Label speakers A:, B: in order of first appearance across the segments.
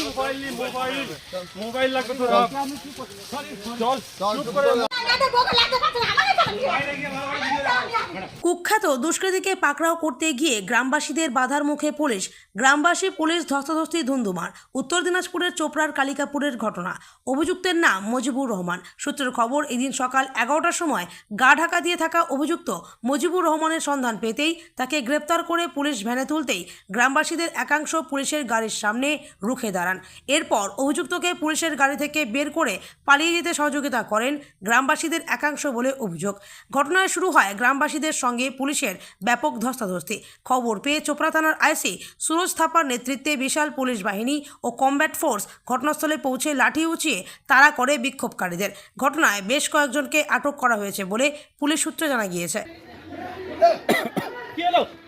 A: Mobile নি mobile mobile লাগবে তো চল চল। চুপ করে
B: কুখ্যাত দুষ্কৃতীকে পাকড়াও করতে গিয়ে গ্রামবাসীদের বাধার মুখে পুলিশ, গ্রামবাসী পুলিশ ধস্তাধস্তি ধুন্ধুমার, উত্তর দিনাজপুরের চোপড়ার কালিকাপুরের ঘটনা। অভিযুক্তের নাম মজিবুর রহমান। সূত্রের খবর, এদিন সকাল এগারোটার সময় গা ঢাকা দিয়ে থাকা অভিযুক্ত মজিবুর রহমানের সন্ধান পেতেই তাকে গ্রেপ্তার করে পুলিশ ভ্যানে তুলতেই গ্রামবাসীদের একাংশ পুলিশের গাড়ির সামনে রুখে দাঁড়ান। এরপর অভিযুক্তকে পুলিশের গাড়ি থেকে বের করে পালিয়ে যেতে সহযোগিতা করেন গ্রামবাসীদের একাংশ বলে অভিযোগ। ঘটনায় শুরু হয় গ্রামবাসীদের সঙ্গে পুলিশের ব্যাপক ধস্তাধস্তি। খবর পেয়ে চোপড়া থানার আইসি সুরজ থাপার নেতৃত্বে বিশাল পুলিশ বাহিনী ও কমব্যাট ফোর্স ঘটনাস্থলে পৌঁছে লাঠি উঁচিয়ে তারা করে বিক্ষোভকারীদের। ঘটনায় বেশ কয়েকজনকে আটক করা হয়েছে বলে পুলিশ সূত্রে জানা গিয়েছে।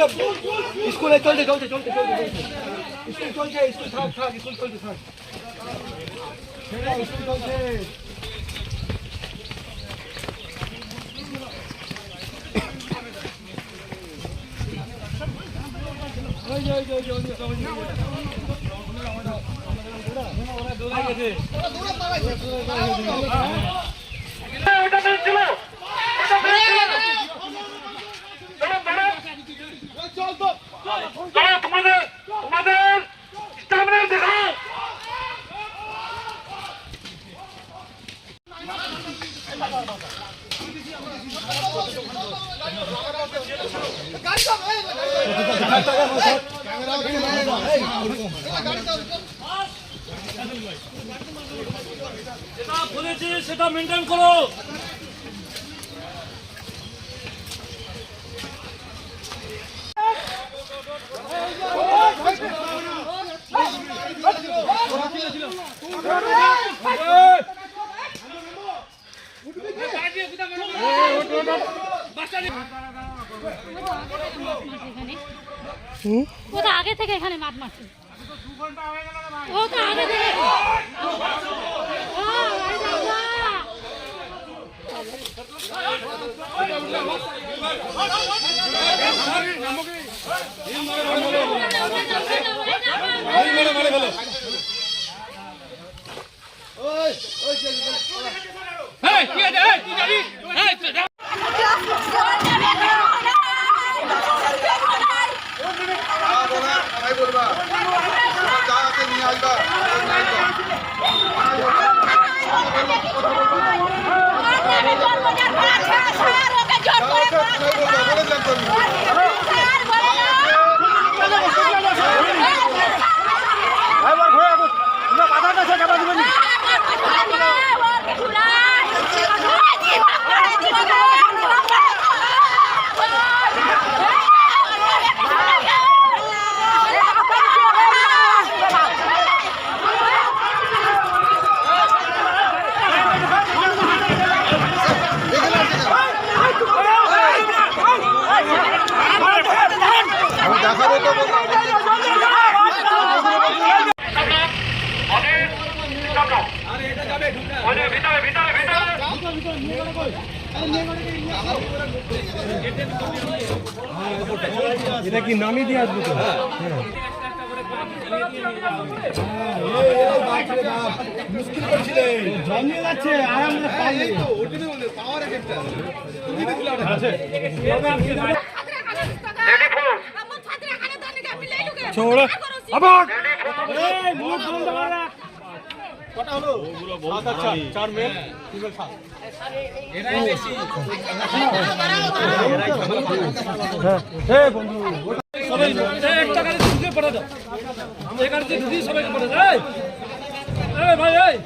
C: স্কুলে চলছে চলছে চলছে চলছে স্কুল চলছে স্কুল থাক থাক স্কুল চলছে থাক স্কুল চলছে ওই যে, ওই যে, ওই যে, ওই যে, ওই যে, ওই যে।
A: তোমাদের যেটা বলেছি সেটা মেনটেন করো
D: ও তো আগে থেকে এখানে মাঠ মারছে। ও তো আগে থেকে।
C: এটা কি নামিয়ে দিয়ে আসব তো মুশকিল করছিলেন জমিয়ে যাচ্ছে আর আমরা পাইনি
A: ছোড়া আবার
C: চার। মেল
A: সবাই একটা গাড়ি ঢুকে পড়ে দাও এই ঢুকি সবাইকে পড়ে দাও ভাই এই।